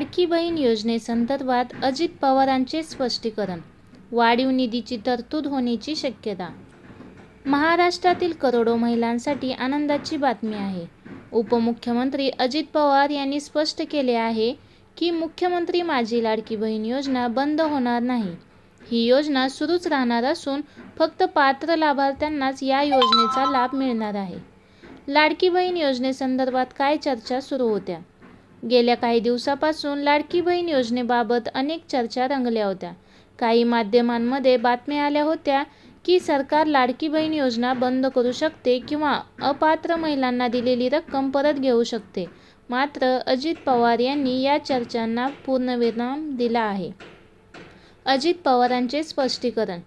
लाडकी बहीण योजनेसंदर्भात अजित पवारांचे स्पष्टीकरण. वाढीव निधीची तरतूद होण्याची शक्यता. महाराष्ट्रातील करोडो महिलांसाठी आनंदाची बातमी आहे. उपमुख्यमंत्री अजित पवार यांनी स्पष्ट केले आहे की मुख्यमंत्री माझी लाडकी बहीण योजना बंद होणार नाही. ही योजना सुरूच राहणार असून फक्त पात्र लाभार्थ्यांनाच या योजनेचा लाभ मिळणार आहे. लाडकी बहीण योजनेसंदर्भात काय चर्चा सुरू होत्या? गेल्या काही दिवसापासून लाडकी बहीण योजनेबाबत अनेक चर्चा रंगल्या होत्या. काही माध्यमांमध्ये बातम्या आल्या होत्या की सरकार लाडकी बहीण योजना बंद करू शकते किंवा अपात्र महिलांना दिलेली रक्कम परत घेऊ शकते. मात्र अजित पवार यांनी या चर्चांना पूर्णविराम दिला आहे. अजित पवारांचे स्पष्टीकरण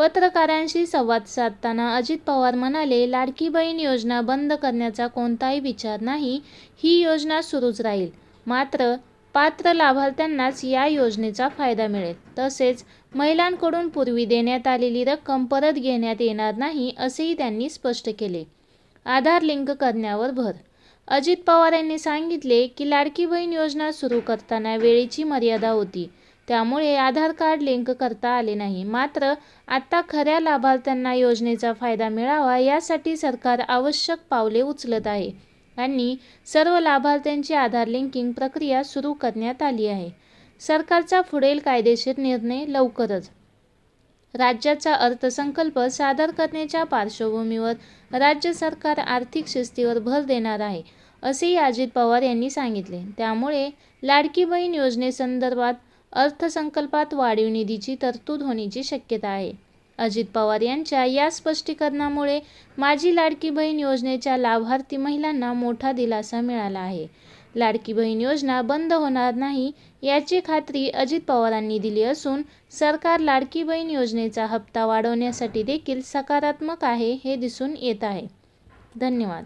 पत्रकारांशी संवाद साधताना अजित पवार म्हणाले लाडकी बहीण योजना बंद करण्याचा कोणताही विचार नाही ही योजना सुरूच राहील. मात्र पात्र लाभार्थ्यांनाच या योजनेचा फायदा मिळेल. तसेच महिलांकडून पूर्वी देण्यात आलेली रक्कम परत घेण्यात येणार नाही असेही त्यांनी स्पष्ट केले. आधार लिंक करण्यावर भर. अजित पवार यांनी सांगितले की लाडकी बहीण योजना सुरू करताना वेळेची मर्यादा होती. त्यामुळे आधार कार्ड लिंक करता आले नाही. मात्र आता खऱ्या लाभार्थ्यांना योजनेचा फायदा मिळावा यासाठी सरकार आवश्यक पावले उचलत आहे आणि सर्व लाभार्थ्यांची आधार लिंकिंग प्रक्रिया सुरू करण्यात आली आहे. सरकारचा पुढील कायदेशीर निर्णय लवकरच. राज्याचा अर्थसंकल्प सादर करण्याच्या पार्श्वभूमीवर राज्य सरकार आर्थिक शिस्तीवर भर देणार आहे असेही अजित पवार यांनी सांगितले. त्यामुळे लाडकी बहीण योजनेसंदर्भात अर्थसंकल्पात वाढीव निधीची तरतूद होण्याची शक्यता आहे. अजित पवार यांच्या या स्पष्टीकरणामुळे माझी लाडकी बहीण योजनेच्या लाभार्थी महिलांना मोठा दिलासा मिळाला आहे. लाडकी बहीण योजना बंद होणार नाही याची खात्री अजित पवारांनी दिली असून सरकार लाडकी बहीण योजनेचा हप्ता वाढवण्यासाठी देखील सकारात्मक आहे हे दिसून येत आहे. धन्यवाद.